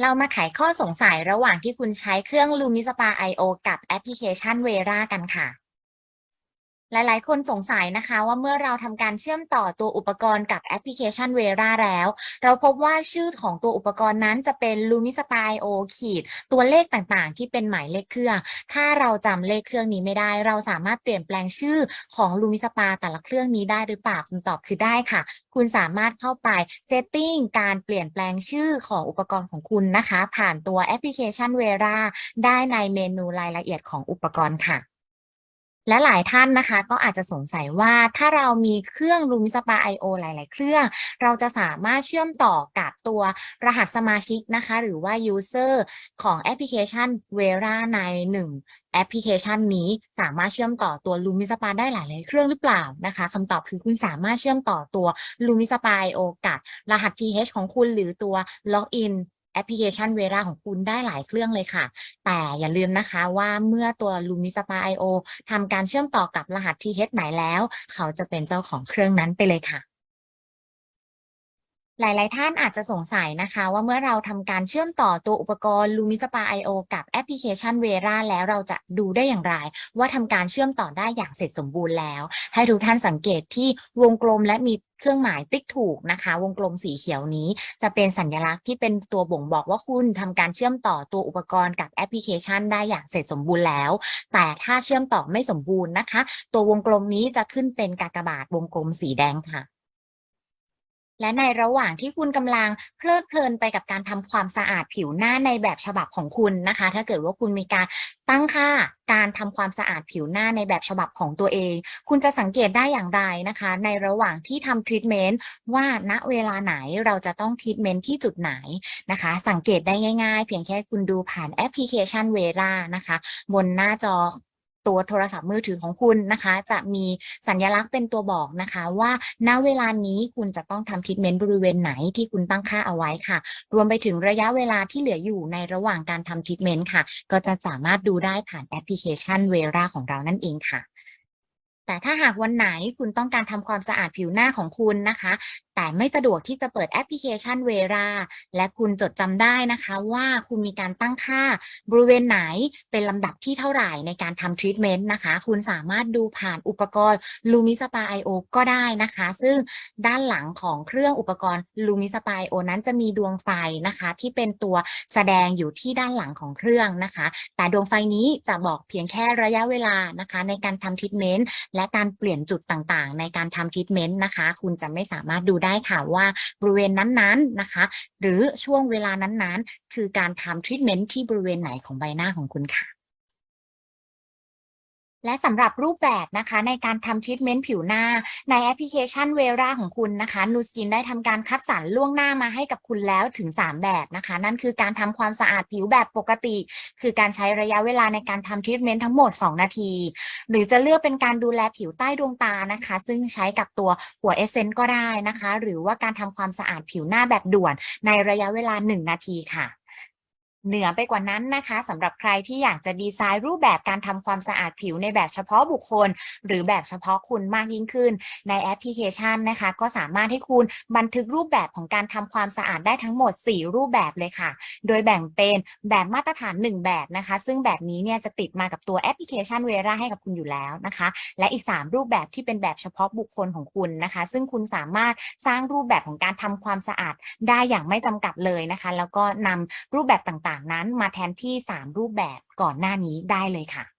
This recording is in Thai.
เรามาไขข้อสงสัยระหว่างที่คุณใช้เครื่อง Lumispa IO กับแอปพลิเคชัน Vera กันค่ะ หลายๆ คนสงสัยนะคะว่าเมื่อเราทำการเชื่อมต่อตัวอุปกรณ์กับแอปพลิเคชัน Vera แล้ว เราพบว่าชื่อของตัวอุปกรณ์นั้นจะเป็น Lumispa IO ขีดตัวเลขต่างๆ ที่เป็นหมายเลขเครื่อง ถ้าเราจำเลขเครื่องนี้ไม่ได้ เราสามารถเปลี่ยนแปลงชื่อของ Lumispa แต่ละเครื่องนี้ได้หรือเปล่าคำตอบคือได้ค่ะ คุณสามารถเข้าไป setting การเปลี่ยนแปลงชื่อของอุปกรณ์ของคุณนะคะ ผ่านตัวแอปพลิเคชัน Vera ได้ในเมนูรายละเอียดของอุปกรณ์ค่ะ และหลายท่านนะคะก็อาจจะสงสัยว่าถ้าเรามีเครื่อง Lumispa IO หลาย ๆ เครื่อง เราจะสามารถเชื่อมต่อกับตัวรหัสสมาชิกนะคะ หรือว่า user ของแอปพลิเคชัน Vera ในหนึ่งแอปพลิเคชันนี้สามารถเชื่อมต่อตัว Lumispa ได้หลาย ๆ เครื่องหรือเปล่านะคะคำตอบคือคุณสามารถเชื่อมต่อตัว Lumispa IO กับรหัส TH ของคุณหรือตัว Login แอปพลิเคชัน Vera ของคุณได้หลายเครื่องเลยค่ะ แต่อย่าลืมนะคะว่าเมื่อตัว Lumispa IO ทำการเชื่อมต่อกับรหัส TH ไหนแล้ว เขาจะเป็นเจ้าของเครื่องนั้นไปเลยค่ะหลาย ๆ ท่านอาจจะสงสัยนะคะ ว่าเมื่อเราทำการเชื่อมต่อตัวอุปกรณ์ Lumispa IO กับแอปพลิเคชัน Vera แล้วเราจะดูได้อย่างไร ว่าทำการเชื่อมต่อได้อย่างเสร็จสมบูรณ์แล้ว ให้ทุกท่านสังเกตที่วงกลมและมี เครื่องหมายติ๊กถูกนะคะ วงกลมสีเขียวนี้จะเป็นสัญลักษณ์ที่เป็นตัวบ่งบอกว่าคุณทำการเชื่อมต่อตัวอุปกรณ์กับแอปพลิเคชัน ได้อย่างเสร็จสมบูรณ์แล้ว แต่ถ้าเชื่อมต่อไม่สมบูรณ์นะคะ ตัววงกลมนี้จะขึ้นเป็นกากบาทวงกลมสีแดงค่ะ และในระหว่างที่คุณกำลังเพลิดเพลินไปกับการทำความสะอาดผิวหน้าในแบบฉบับของคุณนะคะ ถ้าเกิดว่าคุณมีการตั้งค่าการทำความสะอาดผิวหน้าในแบบฉบับของตัวเอง คุณจะสังเกตได้อย่างไรนะคะ ในระหว่างที่ทำทรีทเมนต์ว่าณเวลาไหนเราจะต้องทรีทเมนต์ที่จุดไหนนะคะ สังเกตได้ง่าย ๆ เพียงแค่คุณดูผ่านแอปพลิเคชัน Vera นะคะ บนหน้าจอ ตัวโทรศัพท์มือถือของคุณนะคะ จะมีสัญลักษณ์เป็นตัวบอกนะคะ ว่าณเวลานี้คุณจะต้องทำทรีทเมนต์บริเวณไหนที่คุณตั้งค่าเอาไว้ค่ะ รวมไปถึงระยะเวลาที่เหลืออยู่ในระหว่างการทำทรีทเมนต์ค่ะ ก็จะสามารถดูได้ผ่านแอปพลิเคชัน Vera ของเรานั่นเองค่ะแต่ถ้าหากวันไหนคุณต้องการทำความสะอาดผิวหน้าของคุณนะคะแต่ไม่สะดวกที่จะเปิดแอปพลิเคชัน Vera และคุณจดจำได้นะคะว่าคุณมีการตั้งค่าบริเวณไหนเป็นลำดับที่เท่าไหร่ในการทำทรีทเมนต์นะคะ คุณสามารถดูผ่านอุปกรณ์ Lumispa IO ก็ได้นะคะ ซึ่งด้านหลังของเครื่องอุปกรณ์ Lumispa IO นั้นจะมีดวงไฟนะคะ ที่เป็นตัวแสดงอยู่ที่ด้านหลังของเครื่องนะคะ แต่ดวงไฟนี้จะบอกเพียงแค่ระยะเวลานะคะ ในการทำทรีทเมนต์และการเปลี่ยนจุดต่างๆ ในการทำทรีทเมนต์นะคะ คุณจะไม่สามารถดูได้ค่ะว่าบริเวณนั้นๆนะคะ หรือช่วงเวลานั้นๆ คือการทำทรีทเมนต์ที่บริเวณไหนของใบหน้าของคุณค่ะ และสำหรับรูปแบบนะคะในการทำทรีทเมนต์ผิวหน้าในแอปพลิเคชัน Vera ของคุณนะคะนูสกินได้ทำการคัดสรรล่วงหน้ามาให้กับคุณแล้วถึง 3 แบบนะคะ นั่นคือการทำความสะอาดผิวแบบปกติ คือการใช้ระยะเวลาในการทำทรีทเมนต์ทั้งหมด 2 นาที หรือจะเลือกเป็นการดูแลผิวใต้ดวงตานะคะ ซึ่งใช้กับตัวหัวเอเซนต์ก็ได้นะคะ หรือว่าการทำความสะอาดผิวหน้าแบบด่วนในระยะเวลา 1 นาทีค่ะ เหนือไปกว่านั้นนะคะสำหรับใครที่อยากจะดีไซน์รูปแบบการทำความสะอาดผิวในแบบเฉพาะบุคคล หรือแบบเฉพาะคุณมากยิ่งขึ้น ในแอปพลิเคชันนะคะ ก็สามารถให้คุณบันทึกรูปแบบของการทำความสะอาดได้ทั้งหมด 4 รูปแบบเลยค่ะ โดยแบ่งเป็นแบบมาตรฐาน 1 แบบนะคะ ซึ่งแบบนี้เนี่ยจะติดมากับตัวแอปพลิเคชัน Vera ให้กับคุณอยู่แล้วนะคะ และอีก 3 รูปแบบที่เป็นแบบเฉพาะบุคคลของคุณนะคะ ซึ่งคุณสามารถสร้างรูปแบบของการทำความสะอาดได้อย่างไม่จำกัดเลยนะคะ แล้วก็นำรูปแบบต่างต่างๆ นั้นมาแทนที่ 3 รูปแบบก่อนหน้านี้ได้เลยค่ะ